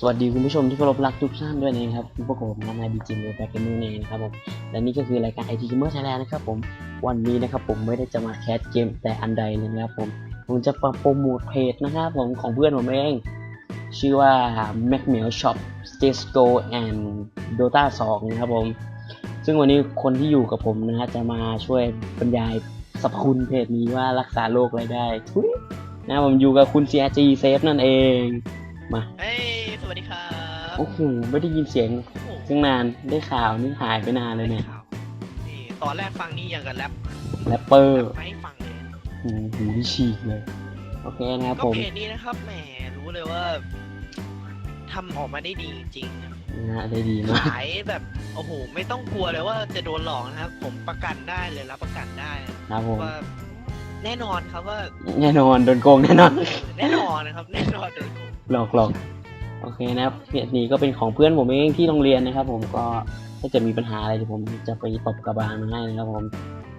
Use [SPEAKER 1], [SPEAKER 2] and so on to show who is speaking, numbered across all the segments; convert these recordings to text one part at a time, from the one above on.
[SPEAKER 1] สวัสดีคุณผู้ชมที่เคารพรักทุกท่านด้วยนะครับพวกผมนายบีจิมโรแบกเกมเมอร์เองนะครับผมและนี่ก็คือรายการไอทีเกมเมอร์ไทยแลนด์นะครับผมวันนี้นะครับผมไม่ได้จะมาแคสเกมแต่อันใดเลยนะครับผมผมจะมาโปรโมทเพจนะครับผมของเพื่อนผมเอง ชื่อว่า Mac m a i l Shop Stesco and Dota 2 นะครับผม ซึ่งวันนี้คนที่อยู่กับผมนะฮะจะมาช่วยบรรยายสรรพคุณเพจนี้ว่ารักษาโรคอะไรได้ทุยนะผมอยู่กับคุณ CRG Safe นั่นเองมา
[SPEAKER 2] เฮ้ย สวัสดีครับ
[SPEAKER 1] โอ้โหไม่ได้ยินเสียง
[SPEAKER 2] โอ้โห
[SPEAKER 1] ตั้งนานได้ข่าวนี่หายไปนานเลยเนี่ย
[SPEAKER 2] ข่าวนี่ตอนแรกฟังนี่ยังกับแรป
[SPEAKER 1] แรปเปอร์
[SPEAKER 2] ไม่ให้ฟังเลย
[SPEAKER 1] หูหูที่ฉีกเลย โอเคนะครับ
[SPEAKER 2] ก็
[SPEAKER 1] ผม
[SPEAKER 2] เพจนี้นะครับแหมรู้เลยว่าทำออกมาได้ดีจริง
[SPEAKER 1] นะฮะได้ดี
[SPEAKER 2] ๆ
[SPEAKER 1] มาก
[SPEAKER 2] ขายแบบโอ้โหไม่ต้องกลัวเลยว่าจะโดนหลอกนะครับ ผมประกันได้เลยรับประกันได้
[SPEAKER 1] ครับผม
[SPEAKER 2] ว่าแน่นอนครับว่า
[SPEAKER 1] แน่นอนโดนโกงแน่นอน
[SPEAKER 2] แน่นอนนะครับ แน่นอนโดนโกง
[SPEAKER 1] หลอกหลอกโอเคนะครับเพจนี้ก็เป็นของเพื่อนผมเองที่โรงเรียนนะครับ ผมก็ถ้าจะมีปัญหาอะไรเดี๋ยวผมจะไปตบกระบาลมาให้นะครับผม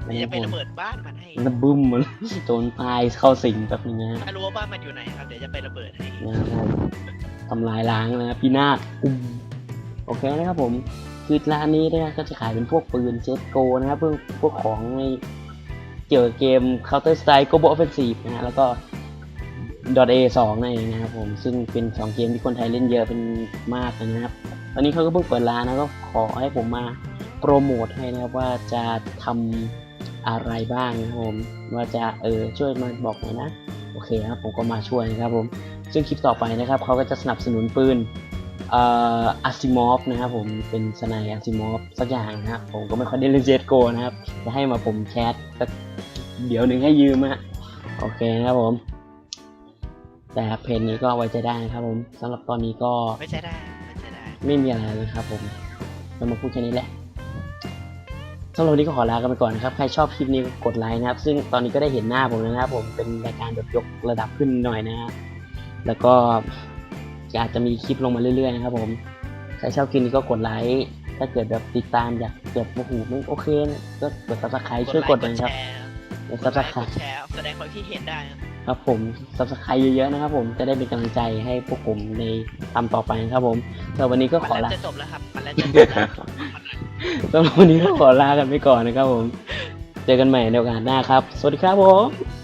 [SPEAKER 2] ไม่จะไประเบิดบ้านมันให้
[SPEAKER 1] มันบึ้มมันโดนตายเข้าสิงแบบนี้นะ
[SPEAKER 2] ถ้ารู้ว่าบ้านมันอยู่ไหนครับเดี๋ยวจะไประเบิดให้
[SPEAKER 1] นะครับผมทำลายล้างนะครับพี่นาศอุ้มโอเคนะครับผมคือร้านนี้เนี่ยก็จะขายเป็นพวกปืนเจ็ตโกนะครับเพื่อพวกของในเกี่ยวกับเกม Counter Strike Global Offensive นะฮะแล้วก็ .a 2 นั่นเองนะครับผมซึ่งเป็น 2 เกมที่คนไทยเล่นเยอะเป็นมากนะครับ ตอนนี้เขาก็เพิ่งเปิดร้านนะก็ขอให้ผมมาโปรโมทให้นะครับว่าจะทำอะไรบ้างนะครับผมว่าจะเออช่วยมาบอกหน่อยนะโอเคครับผมก็มาช่วยนะครับผมซึ่งคลิปต่อไปนะครับเขาก็จะสนับสนุนปืนอ่ออาซิมอฟนะครับผมเป็นสไนอาซิมอฟสักอย่างนะครับผมก็ไม่ค่อยได้เล่นเจโกนะครับจะให้มาผมแคสสักเดี๋ยวหนึ่งให้ยืมฮะโอเคนะครับผม แต่เพจนี้ก็ไว้ใจได้นะครับผมสำหรับตอนนี้ก็
[SPEAKER 2] ไม่ใช่ได้ไม่ใช่ได้
[SPEAKER 1] ไม่มีอะไรเลยครับผมเรามาพูดแค่นี้แหละสำหรับวันนี้ก็ขอลากันไปก่อนนะครับ ใครชอบคลิปนี้ก็กดไลค์นะครับ ซึ่งตอนนี้ก็ได้เห็นหน้าผมแล้วนะครับผมเป็นรายการแบบยกระดับขึ้นหน่อยนะครับแล้วก็อาจจะมีคลิปลงมาเรื่อยๆนะครับผมใครชอบคลิปนี้ก็กดไลค์ถ้าเกิดแบบติดตามอยากเกิดโอ้โหไม่โอเคนะก็กดซับสไครต์ช่วยกดหน่อยนะครับ
[SPEAKER 2] กด
[SPEAKER 1] ซับ
[SPEAKER 2] ไล
[SPEAKER 1] ส
[SPEAKER 2] ค์
[SPEAKER 1] ไคร
[SPEAKER 2] กด
[SPEAKER 1] ต์
[SPEAKER 2] แชร์แสดงความคิดเห็นได้ครับ
[SPEAKER 1] ครับผมซับสไครต์เยอะๆนะครับผมจะได้เป็นกำลังใจให้พวกผมในทำต่อไปนะครับผมสำหรับวันนี้ก็
[SPEAKER 2] มัน
[SPEAKER 1] ขอ
[SPEAKER 2] แล้ว
[SPEAKER 1] ลา
[SPEAKER 2] จะจบแล้วครับมันแล้วจะจบแล้ว
[SPEAKER 1] สำหรับวันนี้ก็ขอลากันไปก่อนนะครับผม เจอกันใหม่ในโอกาสหน้าครับ สวัสดีครับผม